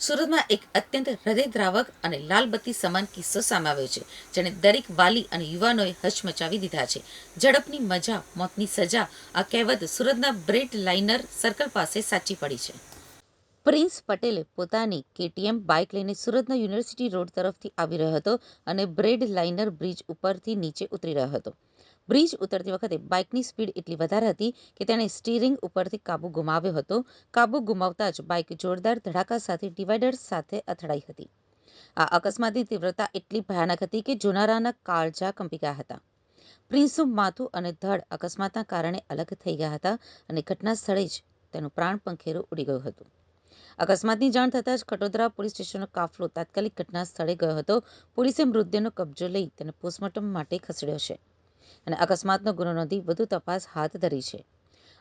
સુરતમાં એક અત્યંત હૃદયદ્રાવક અને લાલબત્તી સમાન કિસ્સો સામે આવ્યો છે, જેણે દરેક વાલી અને યુવાનોએ હચમચાવી દીધા છે. ઝડપની મજા, મોતની સજા, આ કહેવત સુરતના બ્રેડ લાઇનર સર્કલ પાસે સાચી પડી છે. પ્રિન્સ પટેલે પોતાની કેટીએમ બાઇક લઈને સુરતના યુનિવર્સિટી રોડ તરફથી આવી રહ્યો હતો અને બ્રેડ લાઇનર બ્રિજ ઉપરથી નીચે ઉતરી રહ્યો હતો. બ્રિજ ઉતરતી વખતે બાઇકની સ્પીડ એટલી વધારે હતી કે તેણે સ્ટીરિંગ ઉપરથી કાબુ ગુમાવ્યો હતો. કાબુ ગુમાવતા જ બાઇક જોરદાર ધડાકા સાથે ડિવાઈડર સાથે અથડાઈ હતી. આ અકસ્માતની તીવ્રતા એટલી ભયાનક હતી કે જોનારાના કાળજા કંપી ગયા હતા. પ્રિન્સનું માથું અને ધડ અકસ્માતના કારણે અલગ થઈ ગયા હતા અને ઘટના સ્થળે જ તેનું પ્રાણ પંખેરું ઉડી ગયું હતું. અકસ્માતની જાણ થતાં જ ખટોદરા પોલીસ સ્ટેશનનો કાફલો તાત્કાલિક ઘટના સ્થળે ગયો હતો. પોલીસે મૃતદેહનો કબજો લઈ તેને પોસ્ટમોર્ટમ માટે ખસેડ્યો છે. અને અકસ્માતનો ગુનો નોંધી વધુ તપાસ હાથ ધરી છે.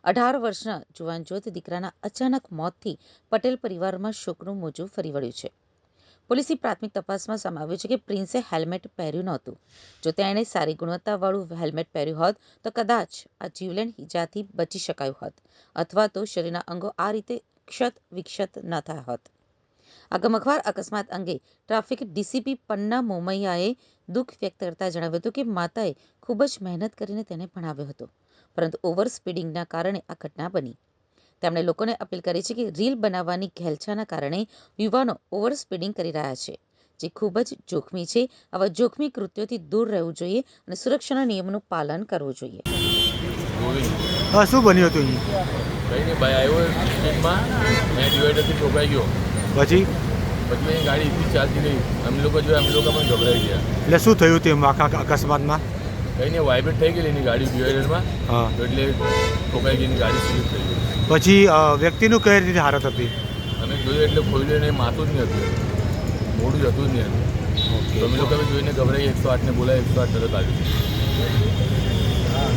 અઢાર વર્ષના જુવાન જ્યોત દીકરાના અચાનક મોતથી પટેલ પરિવારમાં શોકનું મોજું ફરી વળ્યું છે. પોલીસની પ્રાથમિક તપાસમાં સામે આવ્યું છે કે પ્રિન્સે હેલ્મેટ પહેર્યું નહોતું. જો તેણે સારી ગુણવત્તાવાળું હેલ્મેટ પહેર્યું હોત, તો કદાચ આ જીવલેણ ઇજાથી બચી શકાયું હોત, અથવા તો શરીરના અંગો આ રીતે ક્ષત વિક્ષત ન થયા હોત. આ ગમખ્વાર અકસ્માત અંગે ટ્રાફિક ડીસીપી પન્ના મોમૈયાએ દુઃખ વ્યક્ત કરતા જણાવ્યું હતું કે માતાએ ખૂબ જ મહેનત કરીને તેને ભણાવ્યો હતો પરંતુ ઓવર સ્પીડિંગના કારણે આ ઘટના બની. તેમણે લોકોને અપીલ કરી છે કે રીલ બનાવવાની ઘેલછાના કારણે યુવાનો ઓવર સ્પીડિંગ કરી રહ્યા છે જે ખૂબ જ જોખમી છે. આવા જોખમી કૃત્યોથી દૂર રહેવું જોઈએ અને સુરક્ષાના નિયમોનું પાલન કરવું જોઈએ. હા શું બન્યું હતું અહીં કંઈ નહીં ભાઈ આવ્યો સ્પીડમાં મેં ડિવાઈડરથી ઠોકાઈ ગયો. પછી? પછી ગાડી એટલી ચાલતી રહી. અમે લોકો જોયા અમે લોકો પણ ગભરાઈ ગયા. એટલે શું થયું તેમ આખા અકસ્માતમાં? કંઈ નહીં વાઇબ્રેટ થઈ ગયેલી એની ગાડી ડિવાઈડરમાં હા. એટલે ઠોકાઈ ગઈ ગાડી સ્લીપ થઈ ગઈ. પછી વ્યક્તિનું કઈ રીતે હાલત હતી? અમે જોયું એટલે ખોલ્યું એને માથું જ નહીં હતું. મોડું જ હતું જ નહીં હતું. અમે લોકો જોઈને ગભરાઈ એકસો આઠને બોલાય એકસો આઠ તરત આવ્યું